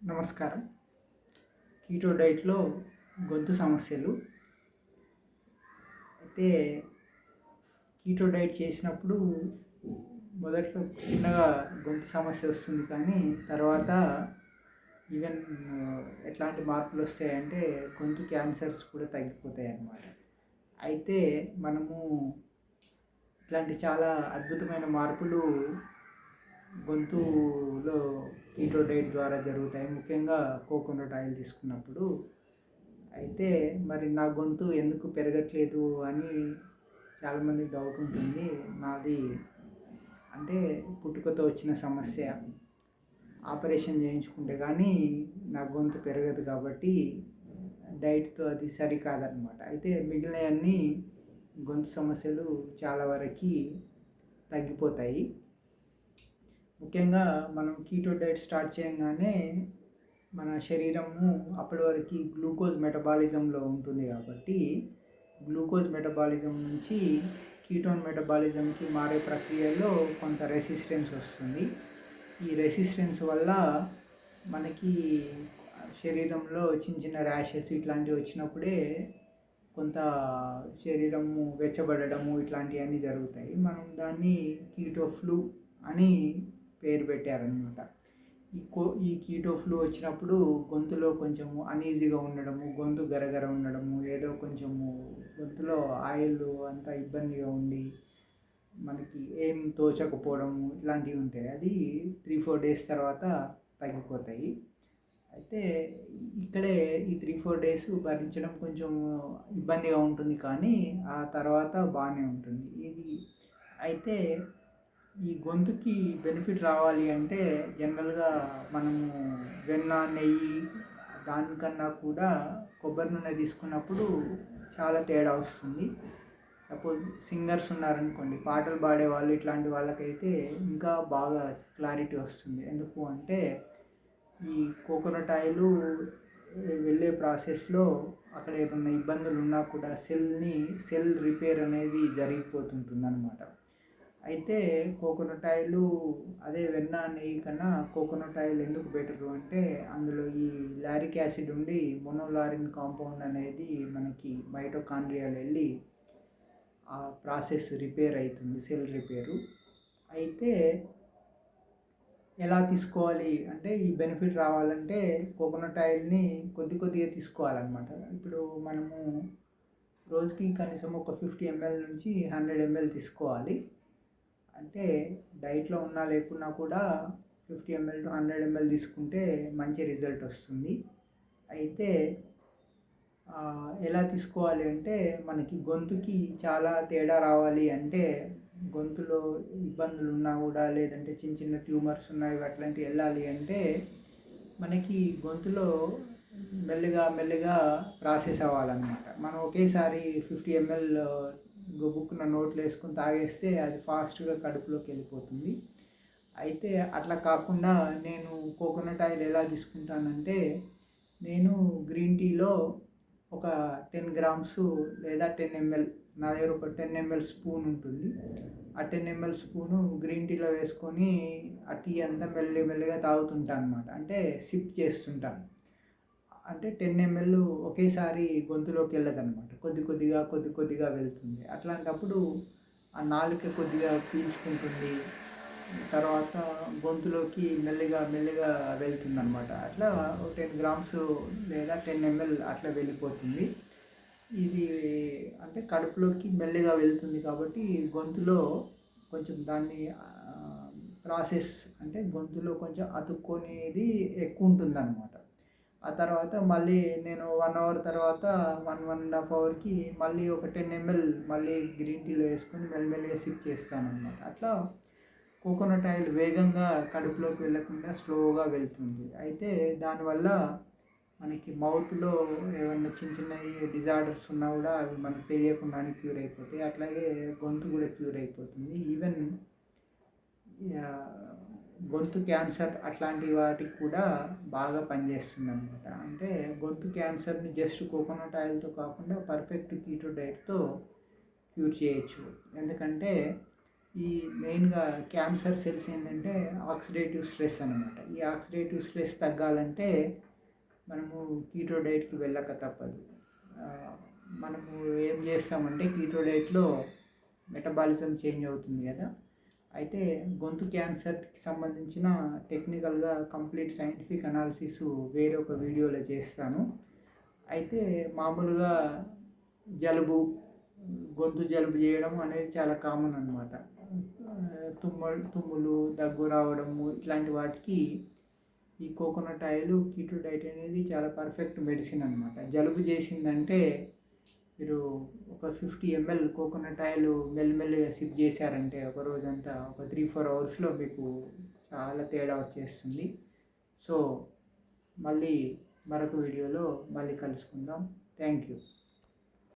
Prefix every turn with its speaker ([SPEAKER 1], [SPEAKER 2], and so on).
[SPEAKER 1] నమస్కారం. కీటో డైట్లో గొంతు సమస్యలు. అయితే కీటో డైట్ చేసినప్పుడు మొదట్లో చిన్నగా గొంతు సమస్య వస్తుంది కానీ తర్వాత ఈవెన్ ఎట్లాంటి మార్పులు వస్తాయంటే గొంతు క్యాన్సర్స్ కూడా తగ్గిపోతాయి అన్నమాట. అయితే మనము ఇట్లాంటి చాలా అద్భుతమైన మార్పులు గొంతులో కీటో డైట్ ద్వారా జరుగుతాయి. ముఖ్యంగా కోకోనట్ ఆయిల్ తీసుకున్నప్పుడు. అయితే మరి నా గొంతు ఎందుకు పెరగట్లేదు అని చాలామందికి డౌట్ ఉంటుంది. నాది అంటే పుట్టుకతో వచ్చిన సమస్య. ఆపరేషన్ చేయించుకుంటే కానీ నా గొంతు పెరగదు కాబట్టి డైట్తో అది సరికాదనమాట. అయితే మిగిలినవన్నీ గొంతు సమస్యలు చాలా వరకు తగ్గిపోతాయి. ముఖ్యంగా మనం కీటో డైట్ స్టార్ట్ చేయగానే మన శరీరము అప్పటి వరకు గ్లూకోజ్ మెటబాలిజంలో ఉంటుంది కాబట్టి గ్లూకోజ్ మెటబాలిజం నుంచి కీటోన్ మెటబాలిజంకి మారే ప్రక్రియలో కొంత రెసిస్టెన్స్ వస్తుంది. ఈ రెసిస్టెన్స్ వల్ల మనకి శరీరంలో చిన్న చిన్న ర్యాషెస్ ఇట్లాంటివి వచ్చినప్పుడే కొంత శరీరము వెచ్చబడడము ఇట్లాంటివన్నీ జరుగుతాయి. మనం దాన్ని కీటో ఫ్లూ అని పేరు పెట్టారనమాట ఈ కో ఈ కీటో ఫ్లూ వచ్చినప్పుడు గొంతులో కొంచెము అనీజీగా ఉండడము గొంతు గరగర ఉండడము ఏదో కొంచెము గొంతులో ఆయిల్ అంతా ఇబ్బందిగా ఉండి మనకి ఏం తోచకపోవడము ఇలాంటివి ఉంటాయి. అది త్రీ ఫోర్ డేస్ తర్వాత తగ్గిపోతాయి. అయితే ఇక్కడే ఈ త్రీ ఫోర్ డేస్ భరించడం కొంచెం ఇబ్బందిగా ఉంటుంది కానీ ఆ తర్వాత బాగానే ఉంటుంది. ఇది అయితే ఈ గొంతుకి బెనిఫిట్ రావాలి అంటే జనరల్గా మనము వెన్న నెయ్యి దానికన్నా కూడా కొబ్బరి నూనె తీసుకున్నప్పుడు చాలా తేడా వస్తుంది. సపోజ్ సింగర్స్ ఉన్నారనుకోండి పాటలు పాడే వాళ్ళు ఇట్లాంటి వాళ్ళకైతే ఇంకా బాగా క్లారిటీ వస్తుంది. ఎందుకు అంటే ఈ కోకోనట్ ఆయిల్ వెళ్ళే ప్రాసెస్లో అక్కడ ఏదైనా ఇబ్బందులు ఉన్నా కూడా సెల్ని సెల్ రిపేర్ అనేది జరిగిపోతుంటుంది అనమాట అయితే కోకోనట్ ఆయిల్ అదే వెన్న నెయ్యి కన్నా కోకోనట్ ఆయిల్ ఎందుకు బెటరు అంటే అందులో ఈ లారిక్ యాసిడ్ ఉండి మొనోలారిన్ కాంపౌండ్ అనేది మనకి మైటోకాండ్రియాలు వెళ్ళి ఆ ప్రాసెస్ రిపేర్ అవుతుంది సెల్ రిపేరు. అయితే ఎలా తీసుకోవాలి అంటే ఈ బెనిఫిట్ రావాలంటే కోకోనట్ ఆయిల్ని కొద్ది కొద్దిగా తీసుకోవాలన్నమాట. ఇప్పుడు మనము రోజుకి కనీసం ఒక ఫిఫ్టీ ఎంఎల్ నుంచి హండ్రెడ్ ఎంఎల్ తీసుకోవాలి. అంటే డైట్లో ఉన్నా లేకున్నా కూడా fifty ML to hundred ML తీసుకుంటే మంచి రిజల్ట్ వస్తుంది. అయితే ఎలా తీసుకోవాలి అంటే మనకి గొంతుకి చాలా తేడా రావాలి అంటే గొంతులో ఇబ్బందులు ఉన్నా కూడా లేదంటే చిన్న చిన్న ట్యూమర్స్ ఉన్నాయి అట్లాంటివి వెళ్ళాలి అంటే మనకి గొంతులో మెల్లగా మెల్లగా ప్రాసెస్ అవ్వాలన్నమాట. మనం ఒకేసారి ఫిఫ్టీ ఎంఎల్ గబుక్కున నోట్లో వేసుకొని తాగేస్తే అది ఫాస్ట్గా కడుపులోకి వెళ్ళిపోతుంది. అయితే అట్లా కాకుండా నేను కోకోనట్ ఆయిల్ ఎలా తీసుకుంటానంటే నేను గ్రీన్ టీలో ఒక టెన్ గ్రామ్స్ లేదా టెన్ ఎంఎల్ నా దగ్గర ఒక టెన్ ఎంఎల్ స్పూన్ ఉంటుంది. ఆ టెన్ ఎంఎల్ స్పూను గ్రీన్ టీలో వేసుకొని ఆ టీ అంతా మెల్లి మెల్లిగా తాగుతుంటాను అనమాట అంటే సిప్ చేస్తుంటాను అంటే టెన్ ఎంఎల్ ఒకేసారి గొంతులోకి వెళ్ళదన్నమాట. కొద్ది కొద్దిగా కొద్ది కొద్దిగా వెళ్తుంది. అట్లాంటప్పుడు ఆ నాలుక కొద్దిగా పీల్చుకుంటుంది. తర్వాత గొంతులోకి మెల్లిగా మెల్లిగా వెళ్తుంది అనమాట అట్లా టెన్ గ్రామ్స్ లేదా టెన్ ఎంఎల్ అట్లా వెళ్ళిపోతుంది. ఇది అంటే కడుపులోకి మెల్లిగా వెళ్తుంది కాబట్టి గొంతులో కొంచెం దాన్ని ప్రాసెస్ అంటే గొంతులో కొంచెం అతుక్కునేది ఎక్కువ ఉంటుంది అనమాట ఆ తర్వాత మళ్ళీ నేను వన్ అవర్ తర్వాత వన్ వన్ అండ్ హాఫ్ అవర్కి మళ్ళీ ఒక టెన్ ఎంఎల్ మళ్ళీ గ్రీన్ టీలో వేసుకొని మెల్లమెల్లిగా సిప్ చేస్తాను అనమాట అట్లా కోకోనట్ ఆయిల్ వేగంగా కడుపులోకి వెళ్ళకుండా స్లోగా వెళ్తుంది. అయితే దానివల్ల మనకి మౌత్లో ఏమన్నా చిన్న చిన్న డిజార్డర్స్ ఉన్నా కూడా అవి మనకు తెలియకుండానే క్యూర్ అయిపోతాయి. అట్లాగే గొంతు కూడా క్యూర్ అయిపోతుంది. ఈవెన్ గొంతు క్యాన్సర్ అట్లాంటి వాటికి కూడా బాగా పనిచేస్తుంది అనమాట అంటే గొంతు క్యాన్సర్ని జస్ట్ కోకోనట్ ఆయిల్తో కాకుండా పర్ఫెక్ట్ కీటో డైట్తో క్యూర్ చేయొచ్చు. ఎందుకంటే ఈ మెయిన్గా క్యాన్సర్ సెల్స్ ఏంటంటే ఆక్సిడేటివ్ స్ట్రెస్ అనమాట ఈ ఆక్సిడేటివ్ స్ట్రెస్ తగ్గాలంటే మనము కీటో డైట్కి వెళ్ళక తప్పదు. మనము ఏం చేస్తామంటే కీటో డైట్లో మెటబాలిజం చేంజ్ అవుతుంది కదా. అయితే గొంతు క్యాన్సర్కి సంబంధించిన టెక్నికల్గా కంప్లీట్ సైంటిఫిక్ అనాలిసిస్ వేరే ఒక వీడియోలో చేస్తాను. అయితే మామూలుగా జలుబు గొంతు జలుబు చేయడం అనేది చాలా కామన్ అనమాట తుమ్మ తుమ్ములు దగ్గు రావడము ఇట్లాంటి వాటికి ఈ కోకోనట్ ఆయిల్ కీటో డైట్ అనేది చాలా పర్ఫెక్ట్ మెడిసిన్ అనమాట జలుబు చేసిందంటే మీరు ఒక ఫిఫ్టీ ఎంఎల్ కోకోనట్ ఆయిల్ మెల్లమెల్లగా సిప్ చేశారంటే ఒక రోజంతా ఒక త్రీ ఫోర్ అవర్స్లో మీకు చాలా తేడా వచ్చేస్తుంది. సో మళ్ళీ మరొక వీడియోలో మళ్ళీ కలుసుకుందాం. Thank you